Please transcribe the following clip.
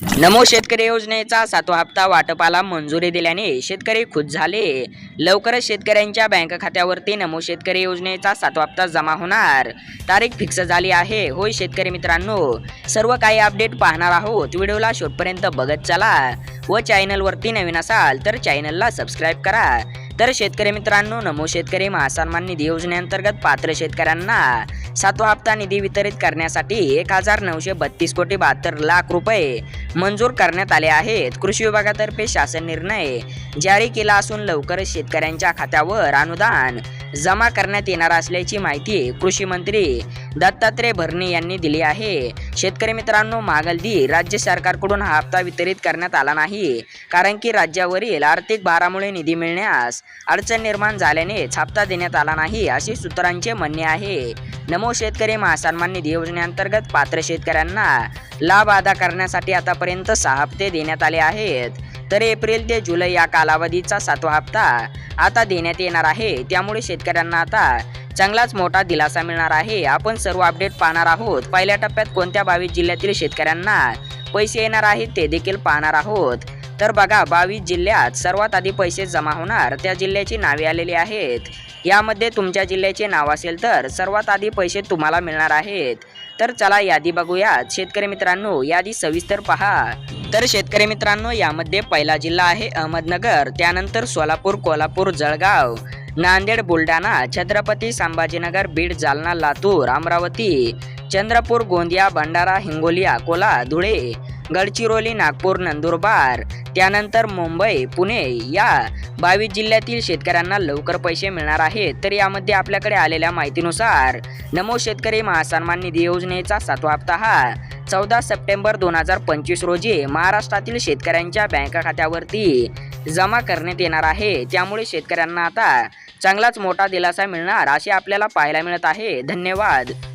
नमो शेतकरी योजनेचा सातवा हप्ता वाटपाला मंजुरी दिल्याने शेतकरी खुश झाले. लवकरच शेतकऱ्यांच्या बँक खात्यावरती नमो शेतकरी योजनेचा सातवा हप्ता जमा होणार. तारीख फिक्स झाली आहे. होय शेतकरी मित्रांनो सर्व काही अपडेट पाहणार आहोत. व्हिडिओला शेवटपर्यंत बघत चला व चॅनलवरती नवीन असाल तर चॅनलला सबस्क्राईब करा. तर शेतकरी मित्रांनो नमो शेतकरी महासन्मान निधी योजनेअंतर्गत पात्र शेतकऱ्यांना सातवा हप्ता निधी वितरित करण्यासाठी एक हजार नऊशे बत्तीस कोटी बहात्तर लाख रुपये मंजूर करण्यात आले आहेत. कृषी विभागातर्फे शासन निर्णय जारी केला असून लवकरच शेतकऱ्यांच्या खात्यावर अनुदान जमा करण्यात येणार असल्याची माहिती कृषी मंत्री दत्तात्रय भरणे यांनी दिली आहे. शेतकरी मित्रांनो मागलदी राज्य सरकारकडून हा हप्ता वितरित करण्यात आला नाही. कारण की राज्यावरील आर्थिक भारामुळे निधी मिळण्यास अडचण निर्माण झाल्यानेच हप्ता देण्यात आला नाही असे सूत्रांचे म्हणणे आहे. नमो शेतकरी महासन्मान निधी योजनेअंतर्गत पात्र शेतकऱ्यांना लाभ अदा करण्यासाठी आतापर्यंत सहा हप्ते देण्यात आले आहेत. तर एप्रिल ते जुलै या कालावधीचा सातवा हप्ता आता देण्यात येणार आहे. त्यामुळे शेतकऱ्यांना आता चांगलाच मोठा दिलासा मिळणार आहे. आपण सर्व अपडेट पाहणार आहोत. पहिल्या टप्प्यात कोणत्या बावीस जिल्ह्यातील शेतकऱ्यांना पैसे येणार आहेत ते देखील पाहणार आहोत. तर बघा बावीस जिल्ह्यात सर्वात आधी पैसे जमा होणार त्या जिल्ह्याची नावे आलेली आहेत. यामध्ये तुमच्या जिल्ह्याचे नाव असेल तर सर्वात आधी पैसे तुम्हाला मिळणार आहेत. तर चला यादी बघूयात. शेतकरी मित्रांनो यादी सविस्तर पहा. तर शेतकरी मित्रांनो यामध्ये पहिला जिल्हा आहे अहमदनगर त्यानंतर सोलापूर कोल्हापूर जळगाव. नांदेड बुलढाणा छत्रपती संभाजीनगर बीड जालना लातूर अमरावती चंद्रपूर गोंदिया भंडारा हिंगोली अकोला धुळे गडचिरोली नागपूर नंदुरबार त्यानंतर मुंबई पुणे या बावीस जिल्ह्यातील शेतकऱ्यांना लवकर पैसे मिळणार आहेत. तर यामध्ये आपल्याकडे आलेल्या माहितीनुसार नमो शेतकरी महासन्मान निधी योजनेचा सातवा हप्ता हा चौदा सप्टेंबर दोन हजार पंचवीस रोजी महाराष्ट्रातील शेतकऱ्यांच्या बँक खात्यावरती जमा करण्यात येणार आहे. त्यामुळे शेतकऱ्यांना आता चांगलाच मोठा दिलासा मिळणार असे आपल्याला पाहायला मिळत आहे. धन्यवाद.